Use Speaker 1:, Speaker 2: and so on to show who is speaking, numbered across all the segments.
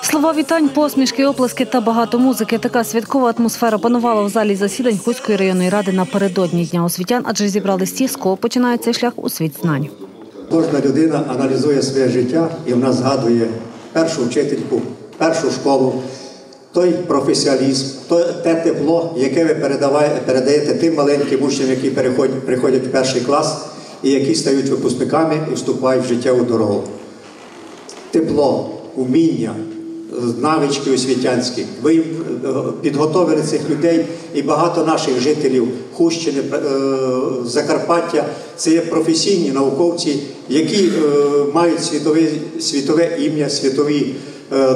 Speaker 1: Слова вітань, посмішки, оплески та багато музики. Така святкова атмосфера панувала в залі засідань Хуської районної ради напередодні дня освітян, адже зібрались ті, з кого починається шлях у світ знань.
Speaker 2: Кожна людина аналізує своє життя і вона згадує першу вчительку, першу школу, той професіоналізм, то- те тепло, яке ви передаєте тим маленьким учням, які приходять в перший клас і які стають випускниками і вступають в життєву дорогу. Тепло, уміння, навички освітянські. Ви е, підготовили цих людей і багато наших жителів Хущини, е, Закарпаття. Це є професійні науковці, які е, мають світове, світове ім'я, світові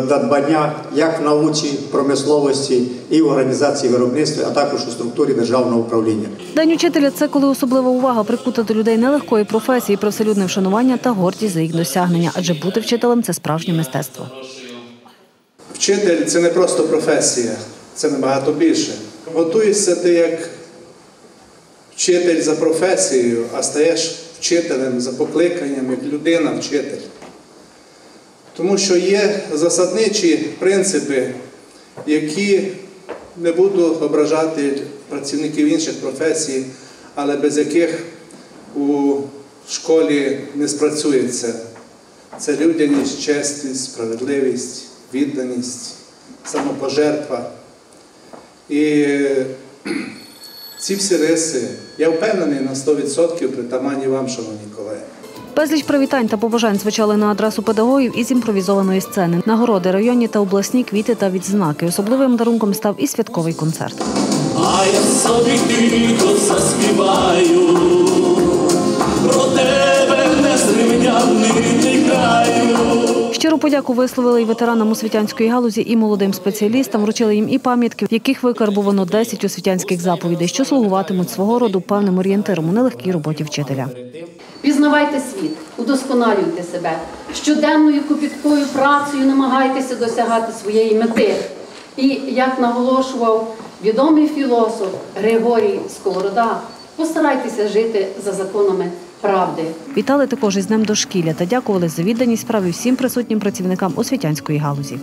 Speaker 2: надбання як в науці, промисловості і в організації виробництва, а також у структурі державного управління.
Speaker 1: День учителя це коли особлива увага прикута до людей нелегкої професії, привселюдне вшанування та гордість за їх досягнення. Адже бути вчителем це справжнє мистецтво.
Speaker 3: Вчитель це не просто професія, це набагато більше. Готуєшся ти як вчитель за професією, а стаєш вчителем за покликанням, як людина-вчитель. Тому що є засадничі принципи, які не буду ображати працівників інших професій, але без яких у школі не спрацюється. Це людяність, чесність, справедливість, відданість, самопожертва. І ці всі риси, я впевнений на 100% притаманні вам, шановні колеги.
Speaker 1: Безліч привітань та побажань звучали на адресу педагогів із імпровізованої сцени. Нагороди районні та обласні квіти та відзнаки. Особливим дарунком став і святковий концерт.
Speaker 4: А я собі тихо заспіваю
Speaker 1: Щиру подяку висловили і ветеранам освітянської галузі, і молодим спеціалістам. Вручили їм і пам'ятки, в яких викарбувано 10 освітянських заповідей, що слугуватимуть свого роду певним орієнтиром у нелегкій роботі вчителя.
Speaker 5: Пізнавайте світ, удосконалюйте себе. Щоденною копіткою працею намагайтеся досягати своєї мети. І як наголошував відомий філософ Григорій Сковорода, постарайтеся жити за законами правди.
Speaker 1: Вітали також із днем дошкілля та дякували за відданість справі всім присутнім працівникам освітянської галузі.